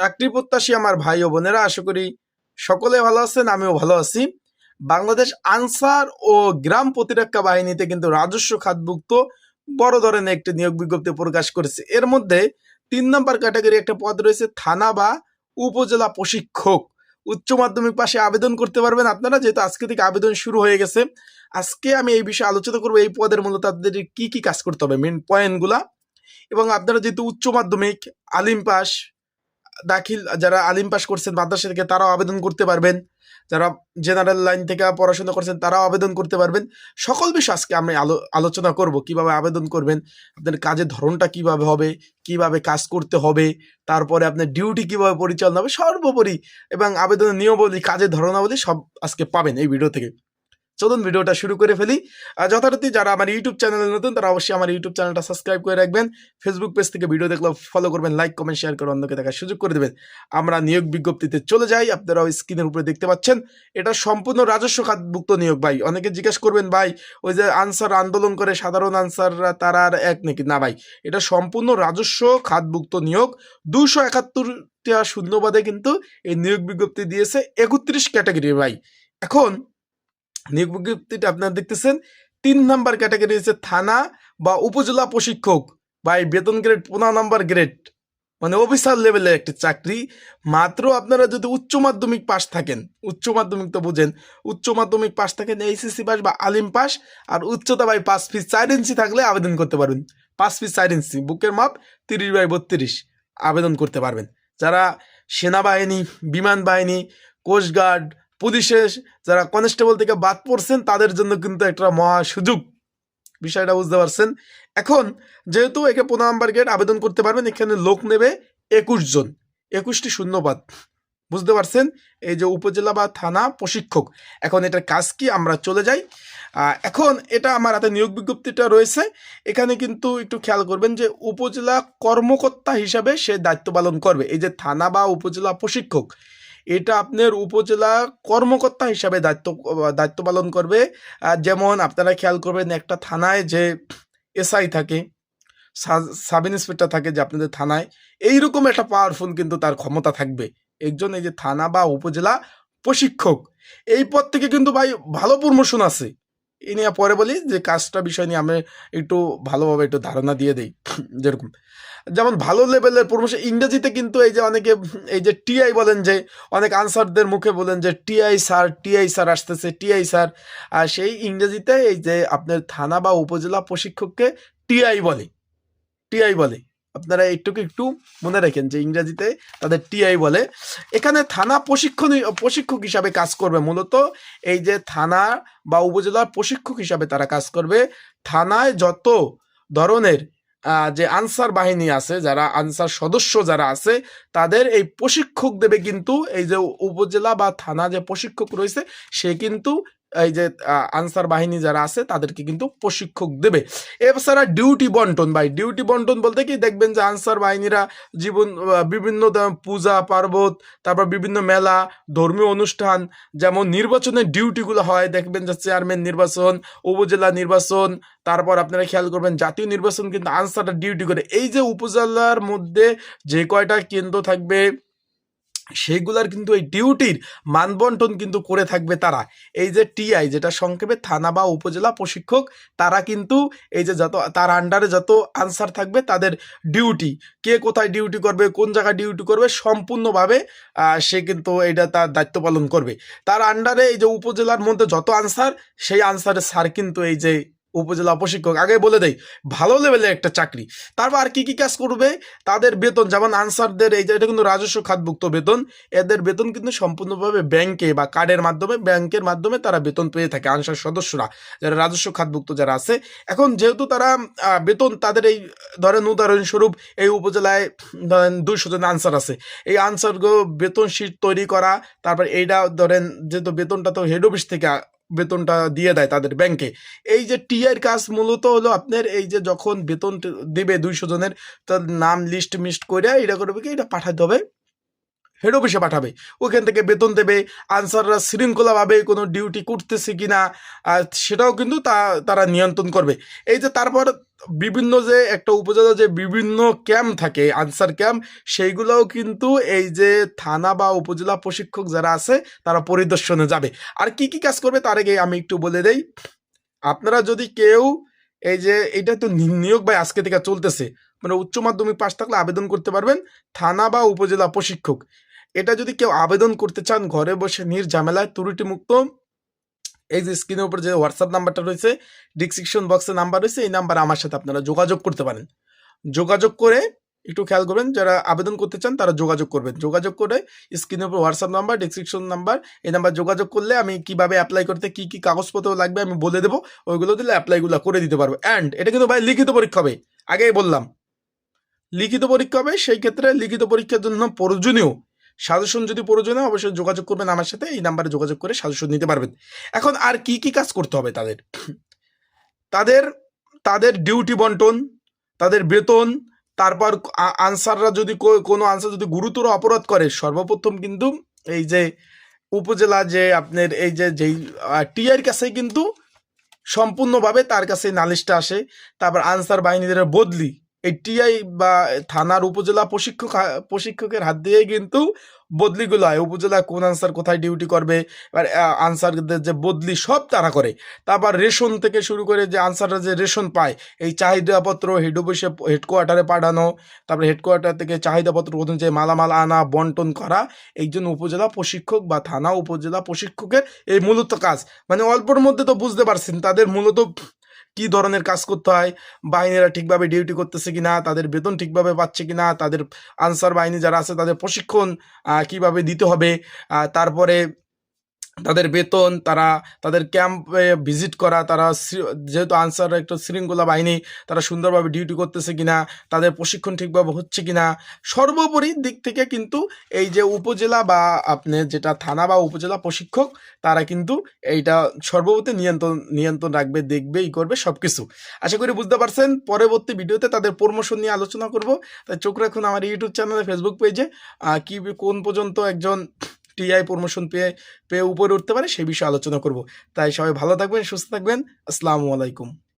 চাকরি প্রত্যাশী আমার ভাই ও বোনেরা, আশা করি সকলে ভালো আছেন, আমিও ভালো আছি। বাংলাদেশ আনসার ও গ্রাম প্রতিরক্ষা বাহিনীতে কিন্তু রাজস্ব খাতভুক্ত বড় ধরনের একটি নিয়োগ বিজ্ঞপ্তি প্রকাশ করেছে। এর মধ্যে তিন নম্বর ক্যাটাগরি একটা পদ রয়েছে থানা বা উপজেলা প্রশিক্ষক। উচ্চ মাধ্যমিক পাশে আবেদন করতে পারবেন আপনারা, যেহেতু আজকে থেকে আবেদন শুরু হয়ে গেছে। আজকে আমি এই বিষয়ে আলোচনা করব, এই পদের মূলত আপনাদের কি কি কাজ করতে হবে মেন পয়েন্টগুলা এবং আপনারা যেহেতু উচ্চ মাধ্যমিক, আলিম পাস দাখিল, যারা আলিম পাস করছেন মাদ্রাসা থেকে, তারাও আবেদন করতে পারবেন। যারা জেনারেল লাইন থেকে পড়াশোনা করছেন, তারাও আবেদন করতে পারবেন। সকল বিষয় আজকে আমি আলো, আলোচনা করব, কীভাবে আবেদন করবেন, আপনার কাজের ধরনটা কীভাবে হবে, কীভাবে কাজ করতে হবে, তারপরে আপনার ডিউটি কীভাবে পরিচালনা হবে, সর্বোপরি এবং আবেদনের নিয়মাবলী, কাজের ধরনাবলী সব আজকে পাবেন এই ভিডিও থেকে। চলুন ভিডিওটা শুরু করে ফেলি। আর যথারীতি যারা আমার ইউটিউব চ্যানেলে নতুন, তারা অবশ্যই আমার ইউটিউব চ্যানেলটা সাবস্ক্রাইব করে রাখবেন। ফেসবুক পেজ থেকে ভিডিও দেখলে ফলো করবেন লাইক কমেন্ট শেয়ার করে অন্যকে দেখার সুযোগ করে দেবেন। আমরা নিয়োগ বিজ্ঞপ্তিতে চলে যাই আপনারা ওই স্ক্রিনের উপরে দেখতে পাচ্ছেন। এটা সম্পূর্ণ রাজস্ব খাতভুক্ত নিয়োগ, ভাই। অনেকে জিজ্ঞেস করবেন, ভাই, ওই যে আনসার আন্দোলন করে সাধারণ আনসাররা, তারা আর এক নাকি? না, ভাই, এটা সম্পূর্ণ রাজস্ব খাতভুক্ত নিয়োগ। দুশো একাত্তরটা শূন্যবাদে কিন্তু এই নিয়োগ বিজ্ঞপ্তি দিয়েছে একত্রিশ ক্যাটাগরি, ভাই। এখন নিয়োগ বিজ্ঞপ্তিটা আপনারা দেখতেছেন, তিন নাম্বার ক্যাটাগরি হচ্ছে থানা বা উপজেলা প্রশিক্ষক বা এই বেতন গ্রেড পনেরো নাম্বার গ্রেড মানে অফিসার লেভেলের একটি চাকরি। মাত্র আপনারা যদি উচ্চ মাধ্যমিক পাস থাকেন, উচ্চ মাধ্যমিক তো বুঝেন, উচ্চ মাধ্যমিক পাস থাকেন এইচএসসি পাস বা আলিম পাস আর উচ্চতা বাই পাঁচ ফিট চার ইঞ্চি থাকলে আবেদন করতে পারবেন। পাঁচ ফিট চার ইঞ্চি বুকের মাপ তিরিশ বাই বত্রিশ, আবেদন করতে পারবেন। যারা সেনাবাহিনী, বিমান বাহিনী কোস্টগার্ড পুলিশের যারা কনস্টেবল থেকে বাদ পড়ছেন, তাদের জন্য কিন্তু একটা মহা সুযোগ। বিষয়টা বুঝতে পারছেন? এখন যেহেতু একে পনেরো নাম্বার গেট আবেদন করতে পারবেন, এখানে লোক নেবে একুশ জন। একুশটি শূন্যপাত বুঝতে পারছেন? এই যে উপজেলা বা থানা প্রশিক্ষক, এখন এটার কাজ কি? আমরা চলে যাই। এখন এটা আমার হাতে নিয়োগ বিজ্ঞপ্তিটা রয়েছে। এখানে কিন্তু একটু খেয়াল করবেন যে উপজেলা কর্মকর্তা হিসাবে সে দায়িত্ব পালন করবে। এই যে থানা বা উপজেলা প্রশিক্ষক এটা আপনার উপজেলা কর্মকর্তা হিসাবে দায়িত্ব দায়িত্ব পালন করবে। যেমন আপনারা খেয়াল করবেন, একটা থানায় যে এসআই থাকে সাব ইন্সপেক্টর থাকে যে আপনাদের থানায়, এইরকম একটা পাওয়ারফুল কিন্তু তার ক্ষমতা থাকবে। একজন এই যে থানা বা উপজেলা প্রশিক্ষক, এই পদ থেকে কিন্তু ভাই ভালো প্রমোশন আছে। এই নিয়ে পরে বলি যে কাজটা বিষয় নিয়ে আমি একটু ভালোভাবে একটু ধারণা দিয়ে দিই, যেরকম। যেমন ভালো লেভেলের প্রমোশন ইংরেজিতে কিন্তু এই যে অনেকে, এই যে টিআই বলেন যে, অনেক আনসারদের মুখে বলেন যে টিআই স্যার টিআই স্যার আসতেছে টিআই স্যার আর সেই ইংরেজিতে এই যে আপনার থানা বা উপজেলা প্রশিক্ষককে টিআই বলে টিআই বলে। আপনারা একটু একটু মনে রাখেন যে ইংরেজিতে তাদের টিআই বলে। এখানে থানা প্রশিক্ষণ, প্রশিক্ষক হিসাবে কাজ করবে মূলত। এই যে থানা বা উপজেলার প্রশিক্ষক হিসাবে তারা কাজ করবে। থানায় যত ধরনের যে আনসার বাহিনী আছে, যারা আনসার সদস্য যারা আছে, তাদের এই প্রশিক্ষক দেবে কিন্তু এই যে উপজেলা বা থানা যে প্রশিক্ষক রয়েছে, সে কিন্তু এই যে আনসার বাহিনী যারা আছে, তাদেরকে কিন্তু প্রশিক্ষক দেবে। এছাড়া ডিউটি বন্টন, ভাই। ডিউটি বন্টন বলতে কি, দেখবেন যে আনসার বাহিনীরা জীবন বিভিন্ন পূজা, পার্বত, তারপর বিভিন্ন মেলা, ধর্মীয় অনুষ্ঠান, যেমন নির্বাচনের ডিউটিগুলো হয়, দেখবেন যে চেয়ারম্যান নির্বাচন, উপজেলা নির্বাচন, তারপর আপনারা খেয়াল করবেন জাতীয় নির্বাচন কিন্তু আনসারটা ডিউটি করে। এই যে উপজেলার মধ্যে যে কয়টা কেন্দ্র থাকবে সেইগুলার কিন্তু এই ডিউটির মানবন্টন কিন্তু করে থাকবে তারা। এই যে টিআই যেটা সংক্ষেপে থানা বা উপজেলা প্রশিক্ষক, তারা কিন্তু এই যে যত, তার আন্ডারে যত আনসার থাকবে তাদের ডিউটি কে কোথায় ডিউটি করবে, কোন জায়গায় ডিউটি করবে, সম্পূর্ণভাবে সে কিন্তু এটা তার দায়িত্ব পালন করবে। তার আন্ডারে এই যে উপজেলার মধ্যে যত আনসার সেই আনসারের স্যার কিন্তু এই যে উপজেলা প্রশিক্ষক। আগে বলে দেয় ভালো লেভেলের একটা চাকরি। তারপর আর কি কি কাজ করবে? তাদের বেতন, যেমন আনসারদের এই যে, এটা কিন্তু রাজস্ব খাতভুক্ত বেতন। এদের বেতন কিন্তু সম্পূর্ণভাবে ব্যাংকে বা কার্ডের মাধ্যমে ব্যাংকের মাধ্যমে তারা বেতন পেয়ে থাকে, আনসার সদস্যরা, যারা রাজস্ব খাতভুক্ত যারা আছে। এখন যেহেতু তারা বেতন তাদের এই, ধরেন উদাহরণস্বরূপ এই উপজেলায়, ধরেন দুইশো জন আনসার আছে। এই আনসারগুলো বেতন শিট তৈরি করা, তারপর এইটা ধরেন যেহেতু বেতনটা তো হেড অফিস থেকে বেতনটা দিয়ে দেয় তাদের ব্যাংকে এই যে টিআর কাজ মূলত হলো আপনার এই যে যখন বেতন দেবে দুইশো জনের, তার নাম লিস্ট মিস্ট করে এটা করবে কি? এটা পাঠাতে হবে। হেড অফিসে পাঠাবে। ওইখান থেকে বেতন দেবে আনসাররা শৃঙ্খলাভাবে কোনো ডিউটি করতেছে কিনা আহ, সেটাও কিন্তু তা তারা নিয়ন্ত্রণ করবে। এই যে তারপর বিভিন্ন যে একটা উপজেলা যে বিভিন্ন ক্যাম্প থাকে আনসার ক্যাম্প সেইগুলোও কিন্তু এই যে থানা বা উপজেলা প্রশিক্ষক যারা আছে তারা পরিদর্শনে যাবে। আর কি কি কাজ করবে তার আগে আমি একটু বলে দেই। আপনারা যদি কেউ এই যে এটা তো নিয়োগ ভাই আজকে থেকে চলতেছে মানে উচ্চ মাধ্যমিক পাশ থাকলে আবেদন করতে পারবেন থানা বা উপজেলা প্রশিক্ষক। এটা যদি কেউ আবেদন করতে চান, ঘরে বসে নির্ঝামেলায় ত্রুটি মুক্ত এই যে স্ক্রিনের উপর যে হোয়াটসঅ্যাপ নাম্বারটা রয়েছে ডিসক্রিপশন বক্সে নাম্বার রয়েছে, এই নাম্বারে আমার সাথে আপনারা যোগাযোগ করতে পারেন। যোগাযোগ করে একটু খেয়াল করবেন, যারা আবেদন করতে চান, তারা যোগাযোগ করবেন। যোগাযোগ করে স্ক্রিনের উপর হোয়াটসঅ্যাপ নাম্বার ডিসক্রিপশন নাম্বার এই নাম্বার যোগাযোগ করলে আমি কীভাবে অ্যাপ্লাই করতে, কি কি কাগজপত্র লাগবে আমি বলে দেবো, ওইগুলো দিলে অ্যাপ্লাইগুলো করে দিতে পারব। অ্যান্ড এটা কিন্তু ভাই লিখিত পরীক্ষা হবে, আগেই বললাম। লিখিত পরীক্ষা হবে, সেই ক্ষেত্রে লিখিত পরীক্ষার জন্য প্রয়োজনীয় সাজেশন যদি প্রয়োজন হয়, অবশ্যই যোগাযোগ করবেন আমার সাথে, এই নাম্বারে যোগাযোগ করে সাজেশন নিতে পারবেন। এখন আর কি কি কাজ করতে হবে তাদের? তাদের তাদের ডিউটি বন্টন, তাদের বেতন, তারপর আনসাররা যদি কোনো আনসার যদি গুরুতর অপরাধ করে, সর্বপ্রথম কিন্তু এই যে উপজেলা যে আপনার এই যে, যেই টিআর কাছে কিন্তু সম্পূর্ণভাবে তার কাছে নালিশটা আসে, তারপর আনসার বাহিনীদের বদলি। এই টিআই বা থানার উপজেলা প্রশিক্ষক, প্রশিক্ষকের হাত দিয়েই কিন্তু বদলিগুলো হয়। উপজেলা কোন আনসার কোথায় ডিউটি করবে, এবার আনসারদের যে বদলি সব তারা করে। তারপর রেশন থেকে শুরু করে যে আনসাররা যে রেশন পায়, এই চাহিদাপত্র হেড অফিসে হেডকোয়ার্টারে পাঠানো, তারপরে হেডকোয়ার্টার থেকে চাহিদাপত্র প্রথম যে মালামাল আনা, বন্টন করা, এই জন্য উপজেলা প্রশিক্ষক বা থানা উপজেলা প্রশিক্ষকের এই মূলত কাজ। মানে অল্পর মধ্যে তো বুঝতে পারছেন, তাদের মূলত কি ধরনের কাজ করতে হয়, বাহিনীরা ঠিকভাবে ডিউটি করতেছে কিনা, তাদের বেতন ঠিকভাবে পাচ্ছে কিনা, তাদের আনসার বাহিনী যারা আছে তাদের প্রশিক্ষণ কীভাবে দিতে হবে তারপরে তাদের বেতন, তারা তাদের ক্যাম্পে ভিজিট করা, তারা যেহেতু আনসার একটা শৃঙ্খলা বাহিনী, তারা সুন্দরভাবে ডিউটি করতেছে কিনা, তাদের প্রশিক্ষণ ঠিকভাবে হচ্ছে কিনা, সর্বোপরি দিক থেকে কিন্তু এই যে উপজেলা বা আপনি যেটা থানা বা উপজেলা প্রশিক্ষক, তারা কিন্তু এইটা সর্বপ্রতি নিয়ন্ত্রণ নিয়ন্ত্রণ রাখবে, দেখবে, ই করবে সব কিছু আশা করি বুঝতে পারছেন, পরবর্তী ভিডিওতে তাদের প্রমোশন নিয়ে আলোচনা করব। তাই চোখ রাখুন আমার ইউটিউব চ্যানেলে ফেসবুক পেজে কি, কোন পর্যন্ত একজন টিআই প্রমোশন পেয়ে পেয়ে উপরে উঠতে পারে সেই বিষয়ে আলোচনা করব। তাই সবাই ভালো থাকবেন, সুস্থ থাকবেন। আসসালামু আলাইকুম।